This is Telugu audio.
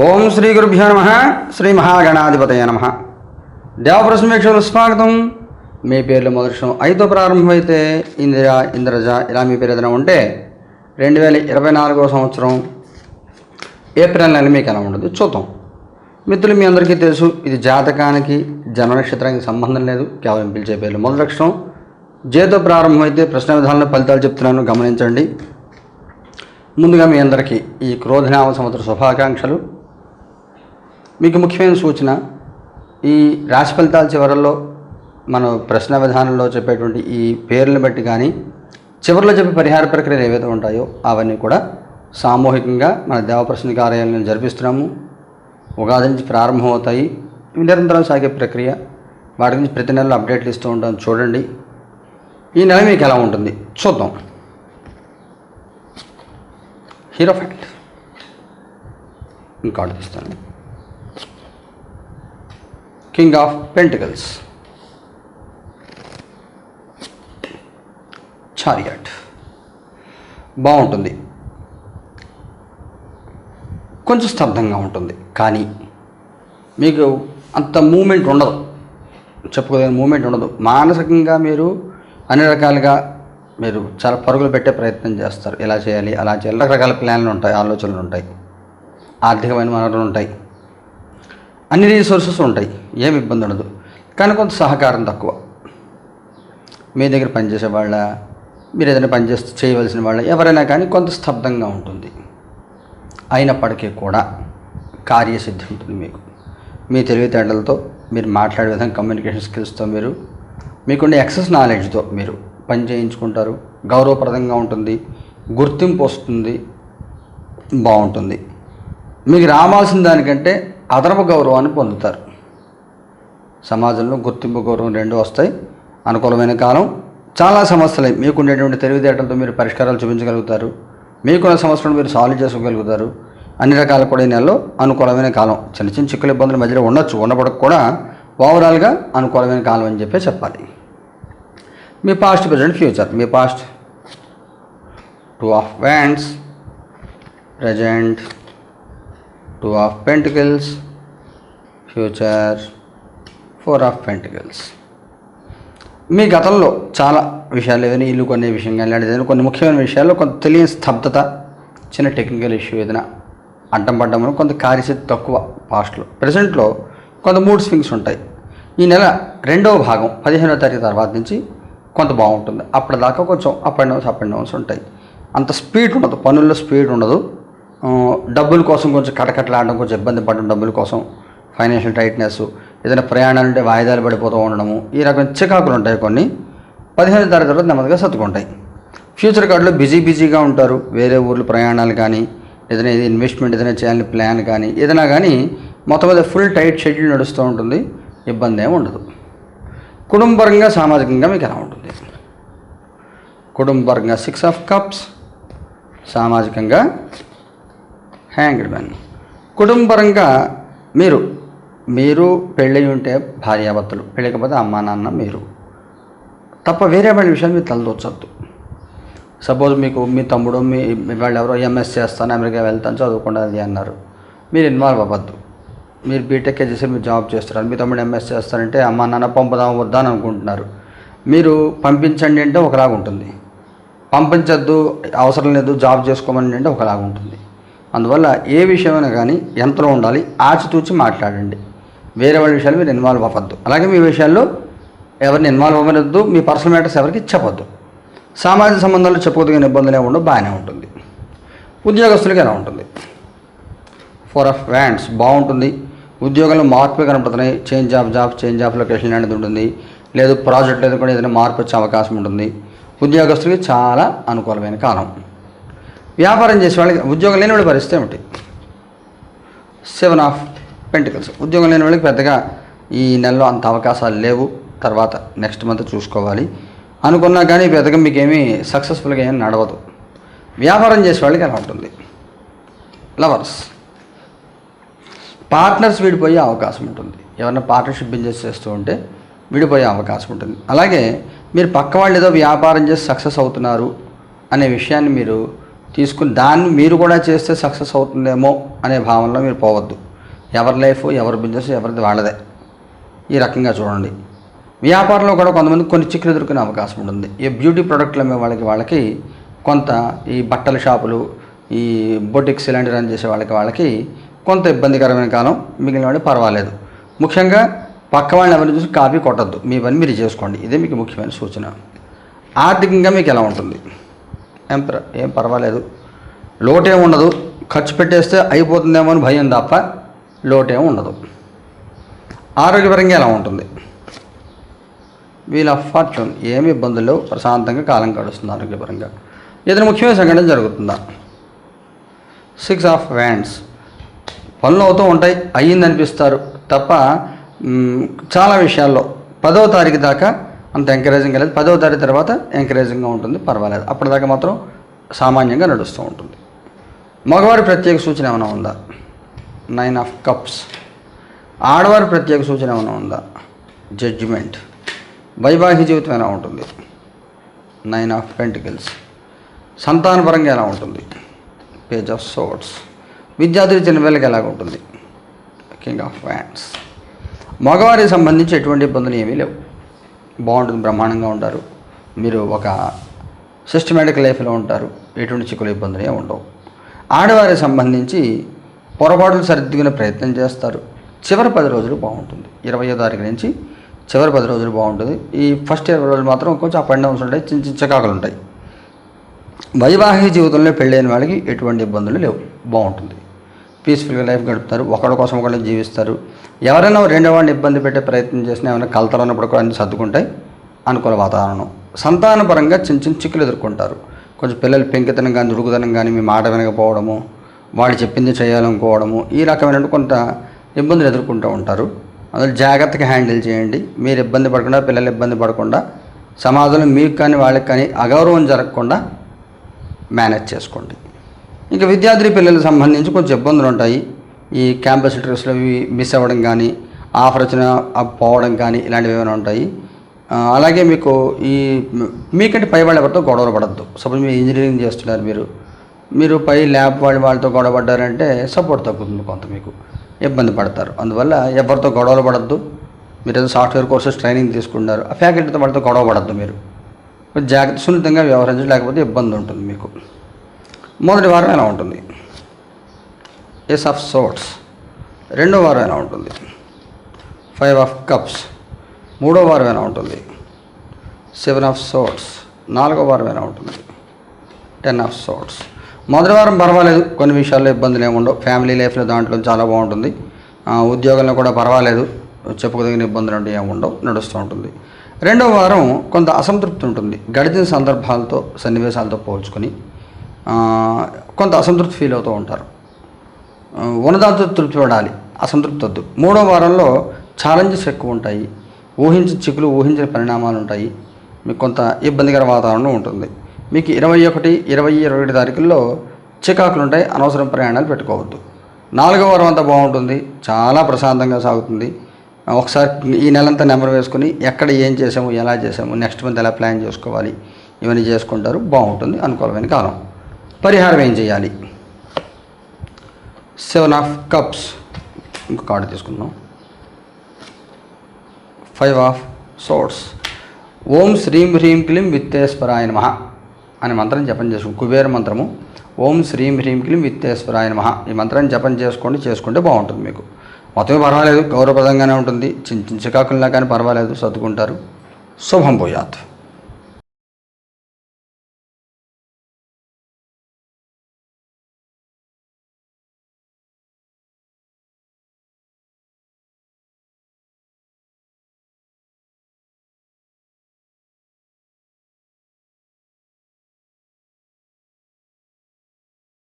ఓం శ్రీ గురుభ్యో నమ. శ్రీ మహాగణాధిపతయ నమ. దేవప్రశ్నవేక్షకులు స్వాగతం. మీ పేర్లు మొదటి ఐదో ప్రారంభమైతే ఇందిర ఇంద్రజ ఇలా మీ పేరు ఏదైనా ఉంటే రెండు వేల ఇరవై నాలుగో సంవత్సరం ఏప్రిల్ నెల మీకు ఎలా ఉండదు చూద్దాం. మిత్రులు మీ అందరికీ తెలుసు ఇది జాతకానికి జన్మ నక్షత్రానికి సంబంధం లేదు. కేవలం పిలిచే పేర్లు మొదటి అక్షరం జేతో ప్రారంభమైతే ప్రశ్న విధానంలో ఫలితాలు చెప్తున్నాను గమనించండి. ముందుగా మీ అందరికీ ఈ క్రోధనామ సంవత్సర శుభాకాంక్షలు. మీకు ముఖ్యమైన సూచన ఈ రాశి ఫలితాల చివరల్లో మనం ప్రశ్న విధానంలో చెప్పేటువంటి ఈ పేర్లను బట్టి కానీ చివరిలో చెప్పే పరిహార ప్రక్రియలు ఏవైతే ఉంటాయో అవన్నీ కూడా సామూహికంగా మన దేవప్రశ్న కార్యాలయం జరిపిస్తున్నాము. ఉగాది నుంచి ప్రారంభమవుతాయి. నిరంతరం సాగే ప్రక్రియ. వాటి గురించి ప్రతి నెలలో అప్డేట్లు ఇస్తూ ఉంటాం. చూడండి. ఈ నెల మీకు ఎలా ఉంటుంది? చూద్దాం. హీరో ఫ్యాక్ట్ ఇంకోటి ఇస్తాను. King of pentacles chariot. బాగుంటుంది. కొంచెం స్తబ్దంగా ఉంటుంది. కానీ మీకు అంత మూమెంట్ ఉండదు. చెప్పుకోదగిన మూమెంట్ ఉండదు. మానసికంగా మీరు అన్ని రకాలుగా మీరు చాలా పరుగులు పెట్టే ప్రయత్నం చేస్తారు. ఎలా చేయాలి అలా చేయాలి. రకరకాల ప్లాన్లు ఉంటాయి ఆలోచనలు ఉంటాయి. ఆర్థికమైన వనరులు ఉంటాయి. అన్ని రీసోర్సెస్ ఉంటాయి. ఏమి ఇబ్బంది ఉండదు. కానీ కొంత సహకారం తక్కువ. మీ దగ్గర పనిచేసే వాళ్ళ మీరు ఏదైనా పనిచేస్తూ చేయవలసిన వాళ్ళ ఎవరైనా కానీ కొంత స్తబ్దంగా ఉంటుంది. అయినప్పటికీ కూడా కార్యసిద్ధి ఉంటుంది మీకు. మీ తెలివితేటలతో మీరు మాట్లాడే విధంగా కమ్యూనికేషన్ స్కిల్స్తో మీరు మీకుండే ఎక్సెస్ నాలెడ్జ్తో మీరు పని చేయించుకుంటారు. గౌరవప్రదంగా ఉంటుంది. గుర్తింపు వస్తుంది. బాగుంటుంది. మీకు రావాల్సిన దానికంటే అదనపు గౌరవాన్ని పొందుతారు. సమాజంలో గుర్తింపు గౌరవం రెండు వస్తాయి. అనుకూలమైన కాలం. చాలా సమస్యలు. మీకుండేటువంటి తెలివితేటలతో మీరు పరిష్కారాలు చూపించగలుగుతారు. మీకున్న సమస్యలను మీరు సాల్వ్ చేసుకోగలుగుతారు. అన్ని రకాల కూడా ఈ నెలలో అనుకూలమైన కాలం. చిన్న చిన్న చిక్కుల ఇబ్బందుల మధ్యలో ఉండొచ్చు. ఉన్నప్పటికి కూడా ఓవరాల్గా అనుకూలమైన కాలం అని చెప్పే చెప్పాలి. మీ past present future me past two of wands present two of pentacles future four of pentacles మీ గతంలో చాలా విషయాలు ఏదైనా ఇల్లు కొనే విషయం కానీ ఏదైనా కొన్ని ముఖ్యమైన విషయాల్లో కొంత తెలియని స్తబ్దత చిన్న టెక్నికల్ ఇష్యూ ఏదైనా అడ్డం పడ్డము కొంత కార్యశక్తి తక్కువ పాస్ట్లో ప్రజెంట్లో కొంత మూడ్ స్వింగ్స్ ఉంటాయి. ఈ నెల రెండవ భాగం పదిహేనవ తారీఖు తర్వాత నుంచి కొంత బాగుంటుంది. అప్పటిదాకా కొంచెం up and downs up and downs ఉంటాయి. అంత స్పీడ్ ఉండదు. పనుల్లో స్పీడ్ ఉండదు. డబ్బుల కోసం కొంచెం కటకట్లాడడం కొంచెం ఇబ్బంది పడడం డబ్బుల కోసం ఫైనాన్షియల్ టైట్నెస్ ఏదైనా ప్రయాణాలు ఉంటే వాయిదాలు పడిపోతూ ఉండడము ఈ రకమైన చికాకులు ఉంటాయి కొన్ని. పదిహేను తారీఖు తర్వాత నెమ్మదిగా సర్దుకుంటాయి. ఫ్యూచర్ కార్డులో బిజీ బిజీగా ఉంటారు. వేరే ఊర్లు ప్రయాణాలు కానీ ఏదైనా ఇది ఇన్వెస్ట్మెంట్ ఏదైనా చేయాలని ప్లాన్ కానీ ఏదైనా కానీ మొత్తం మీద ఫుల్ టైట్ షెడ్యూల్ నడుస్తూ ఉంటుంది. ఇబ్బంది ఏమి ఉండదు. కుటుంబపరంగా సామాజికంగా మీకు ఎలా ఉంటుంది? కుటుంబపరంగా సిక్స్ ఆఫ్ కప్స్ సామాజికంగా హ్యాంగ్డ్ మ్యాన్ కుటుంబపరంగా మీరు మీరు పెళ్ళి ఉంటే భార్యాభర్తలు పెళ్ళికపోతే అమ్మా నాన్న మీరు. తప్ప వేరే వాళ్ళ విషయాలు మీరు తలదొచ్చద్దు సపోజ్ మీకు మీ తమ్ముడు మీ వాళ్ళు ఎవరో ఎంఎస్ చేస్తాను అమెరికా వెళ్తాను చదువుకుండా అది అన్నారు. మీరు ఇన్వాల్వ్ అవ్వద్దు. మీరు బీటెక్ చేసి మీరు జాబ్ చేస్తున్నారు. మీ తమ్ముడు ఎంఎస్ చేస్తారంటే అమ్మా నాన్న పంపుదాం వద్దా అని అనుకుంటున్నారు. మీరు పంపించండి అంటే ఒకలాగా ఉంటుంది పంపించద్దు అవసరం లేదు జాబ్ చేసుకోమని అంటే ఒకలాగా ఉంటుంది అందువల్ల ఏ విషయమైనా కానీ ఎంతలో ఉండాలి ఆచితూచి మాట్లాడండి. వేరే వాళ్ళ విషయాలు మీరు ఇన్వాల్వ్ అవ్వద్దు. అలాగే మీ విషయాల్లో ఎవరిని ఇన్వాల్వ్ అవ్వనొద్దు మీ పర్సనల్ మ్యాటర్స్ ఎవరికి చెప్పొద్దు. సామాజిక సంబంధాలు చెప్పుకోదగిన ఇబ్బందులు ఏమి ఉండవు బాగానే ఉంటుంది. ఉద్యోగస్తులకి ఎలా ఉంటుంది? ఫోర్ ఆఫ్ వ్యాండ్స్ బాగుంటుంది. ఉద్యోగంలో మార్పులు కనపడుతున్నాయి. Change job job change job location అనేది ఉంటుంది. లేదు ప్రాజెక్ట్ లేదు కూడా ఏదైనా మార్పు వచ్చే అవకాశం ఉంటుంది. ఉద్యోగస్తులకి చాలా అనుకూలమైన కాలం. వ్యాపారం చేసే వాళ్ళకి ఉద్యోగం లేని వాళ్ళ పరిస్థితి ఏమిటి? సెవెన్ ఆఫ్ పెంటికల్స్ ఉద్యోగం లేని వాళ్ళకి పెద్దగా ఈ నెలలో అంత అవకాశాలు లేవు. తర్వాత నెక్స్ట్ మంత్ చూసుకోవాలి. అనుకున్నా కానీ పెద్దగా మీకు సక్సెస్ఫుల్గా ఏమి నడవదు. వ్యాపారం చేసే వాళ్ళకి ఎలా ఉంటుంది. లవర్స్ పార్ట్నర్స్ విడిపోయే అవకాశం ఉంటుంది. ఎవరైనా పార్ట్నర్షిప్ బిజినెస్ చేస్తూ ఉంటే విడిపోయే అవకాశం ఉంటుంది. అలాగే మీరు పక్క వాళ్ళు ఏదో వ్యాపారం చేసి సక్సెస్ అవుతున్నారు అనే విషయాన్ని మీరు తీసుకుని దాన్ని మీరు కూడా చేస్తే సక్సెస్ అవుతుందేమో అనే భావనలో మీరు పోవద్దు. ఎవరి లైఫ్ ఎవరి బిజినెస్ ఎవరిది వాళ్ళదే. ఈ రకంగా చూడండి. వ్యాపారంలో కూడా కొంతమంది కొన్ని చిక్కులు ఎదుర్కొనే అవకాశం ఉంటుంది. ఈ బ్యూటీ ప్రొడక్ట్లు అమ్మే వాళ్ళకి వాళ్ళకి కొంత ఈ బట్టల షాపులు ఈ బొటిక్స్ ఇలాంటి రన్ చేసే వాళ్ళకి వాళ్ళకి కొంత ఇబ్బందికరమైన కాలం మిగిలిన వాళ్ళు పర్వాలేదు. ముఖ్యంగా పక్క వాళ్ళని ఎవరిని చూసి కాపీ కొట్టద్దు. మీ పని మీరు చేసుకోండి. ఇదే మీకు ముఖ్యమైన సూచన. ఆర్థికంగా మీకు ఎలా ఉంటుంది? ఏం ఏం పర్వాలేదు. లోటే ఉండదు. ఖర్చు పెట్టేస్తే అయిపోతుందేమో అని భయం తప్ప లోటేం ఉండదు. ఆరోగ్యపరంగా ఎలా ఉంటుంది? వీల్ ఆఫ్ ఫార్చ్యూన్ ఏమి ఇబ్బందులు లేవు. ప్రశాంతంగా కాలం గడుస్తుంది ఆరోగ్యపరంగా. ఏదైనా ముఖ్యమైన సంఘటన జరుగుతుందా? సిక్స్ ఆఫ్ వ్యాండ్స్ పనులు అవుతూ ఉంటాయి. అయ్యిందనిపిస్తారు తప్ప చాలా విషయాల్లో. పదవ తారీఖు దాకా అంత ఎంకరేజింగ్ లేదు. పదవ తారీఖు తర్వాత ఎంకరేజింగ్గా ఉంటుంది. పర్వాలేదు. అప్పటిదాకా మాత్రం సామాన్యంగా నడుస్తూ ఉంటుంది. మగవారి ప్రత్యేక సూచన ఏమైనా ఉందా? నైన్ ఆఫ్ కప్స్ ఆడవారి ప్రత్యేక సూచన ఏమైనా ఉందా? జడ్జిమెంట్ వైవాహిక జీవితం ఎలా ఉంటుంది? నైన్ ఆఫ్ పెంటికల్స్ సంతానపరంగా ఎలా ఉంటుంది? పేజ్ ఆఫ్ సోర్ట్స్ విద్యార్థులు చిన్న పిల్లలకి ఎలాగ ఉంటుంది? కింగ్ ఆఫ్ వ్యాండ్స్ మగవారికి సంబంధించి ఎటువంటి ఇబ్బందులు ఏమీ లేవు. బాగుంటుంది బ్రహ్మాండంగా ఉంటారు. మీరు ఒక సిస్టమేటిక్ లైఫ్లో ఉంటారు. ఎటువంటి చిక్కులు ఇబ్బందులు ఉండవు. ఆడవారికి సంబంధించి పొరపాట్లు సరిదిద్దుకునే ప్రయత్నం చేస్తారు. చివరి పది రోజులు బాగుంటుంది. ఇరవయో తారీఖు నుంచి చివరి పది రోజులు బాగుంటుంది. ఈ ఫస్ట్ ఇరవై రోజులు మాత్రం కొంచెం అప్ అండ్ డౌన్స్ ఉంటాయి చిన్న చిన్న చికాకులు ఉంటాయి. వైవాహిక జీవితంలో పెళ్ళైన వాళ్ళకి ఎటువంటి ఇబ్బందులు లేవు. బాగుంటుంది. పీస్ఫుల్గా లైఫ్ గడుపుతారు. ఒకళ్ళ కోసం ఒకళ్ళు జీవిస్తారు. ఎవరైనా రెండో వాడిని ఇబ్బంది పెట్టే ప్రయత్నం చేసినా ఏమైనా కలతలు ఉన్నప్పుడు కూడా అన్ని సర్దుకుంటాయి అనుకూల వాతావరణం. సంతానపరంగా చిన్న చిన్న చిక్కులు ఎదుర్కొంటారు. కొంచెం పిల్లలు పెంకితనం కానీ దుడుకుతనం కానీ మీ మాట వినకపోవడము వాళ్ళు చెప్పింది చేయాలనుకోవడము ఈ రకమైన కొంత ఇబ్బందులు ఎదుర్కొంటూ ఉంటారు. అందులో జాగ్రత్తగా హ్యాండిల్ చేయండి. మీరు ఇబ్బంది పడకుండా పిల్లలు ఇబ్బంది పడకుండా సమాజంలో మీకు కానీ వాళ్ళకి కానీ అగౌరవం జరగకుండా మేనేజ్ చేసుకోండి. ఇంకా విద్యార్థి పిల్లలకు సంబంధించి కొంచెం ఇబ్బందులు ఉంటాయి. ఈ క్యాంపస్ ఇంటర్వ్యూస్లో మిస్ అవ్వడం కానీ ఆఫర్ వచ్చిన పోవడం కానీ ఇలాంటివి ఏమైనా ఉంటాయి. అలాగే మీకు ఈ మీకంటే పై వాళ్ళు ఎవరితో గొడవలు పడద్దు. సపోజ్ మీరు ఇంజనీరింగ్ చేస్తున్నారు మీరు. మీరు పై ల్యాబ్ వాళ్ళు వాళ్ళతో గొడవ పడ్డారంటే సపోర్ట్ తగ్గుతుంది కొంత మీకు. ఇబ్బంది పడతారు. అందువల్ల ఎవరితో గొడవలు పడద్దు. మీరు ఏదో సాఫ్ట్వేర్ కోర్సెస్ ట్రైనింగ్ తీసుకున్నారు ఆ ఫ్యాకల్టీతో వాళ్ళతో గొడవ పడద్దు మీరు. జాగ్రత్త సున్నితంగా వ్యవహరించడం. లేకపోతే ఇబ్బంది ఉంటుంది మీకు. మొదటి వారం ఎలా ఉంటుంది? ఎస్ ఆఫ్ సోట్స్ రెండో వారం ఎలా ఉంటుంది. ఫైవ్ ఆఫ్ కప్స్ మూడో వారం ఎలా ఉంటుంది. సెవెన్ ఆఫ్ సోట్స్ నాలుగో వారం ఎలా ఉంటుంది. టెన్ ఆఫ్ సోట్స్ మొదటి వారం పర్వాలేదు. కొన్ని విషయాల్లో ఇబ్బందులు ఏముండవు ఫ్యామిలీ లైఫ్లో దాంట్లో చాలా బాగుంటుంది. ఉద్యోగంలో కూడా పర్వాలేదు. చెప్పుకోదగిన ఇబ్బందులు అంటే ఏమి ఉండవు. నడుస్తూ ఉంటుంది. రెండో వారం కొంత అసంతృప్తి ఉంటుంది. గడిచిన సందర్భాలతో సన్నివేశాలతో పోల్చుకొని కొంత అసంతృప్తి ఫీల్ అవుతూ ఉంటారు. ఉన్నదాంతో తృప్తి పడాలి అసంతృప్తి వద్దు మూడో వారంలో ఛాలెంజెస్ ఎక్కువ ఉంటాయి ఊహించిన చిక్కులు ఊహించిన పరిణామాలు ఉంటాయి మీకు కొంత ఇబ్బందికర వాతావరణం ఉంటుంది. మీకు ఇరవై ఒకటి ఇరవై ఇరవై ఒకటి తారీఖుల్లో చికాకులు ఉంటాయి అనవసరం ప్రయాణాలు పెట్టుకోవద్దు. నాలుగో వారం అంతా బాగుంటుంది చాలా ప్రశాంతంగా సాగుతుంది. ఒకసారి ఈ నెలంతా నెంబర్ వేసుకుని ఎక్కడ ఏం చేసాము ఎలా చేసాము నెక్స్ట్ మంత్ ఎలా ప్లాన్ చేసుకోవాలి ఇవన్నీ చేసుకుంటారు బాగుంటుంది అనుకూలమైన కాలం. పరిహారం ఏం చేయాలి? Seven of cups. ఇంకో కార్డు తీసుకుందాం. Five of swords. ఓం శ్రీం హ్రీం క్లీం విత్తేశ్వరాయ నమ అనే మంత్రం జపం చేసుకుని కుబేర మంత్రము. ఓం శ్రీం హ్రీం క్లీం విత్తేశ్వరాయ నమ. ఈ మంత్రాన్ని జపం చేసుకోండి చేసుకుంటే బాగుంటుంది మీకు. మొత్తమే పర్వాలేదు గౌరవప్రదంగానే ఉంటుంది. చిన్న చిన్న చికాకుల్లా కానీ పర్వాలేదు సర్దుకుంటారు. శుభం పోయాత్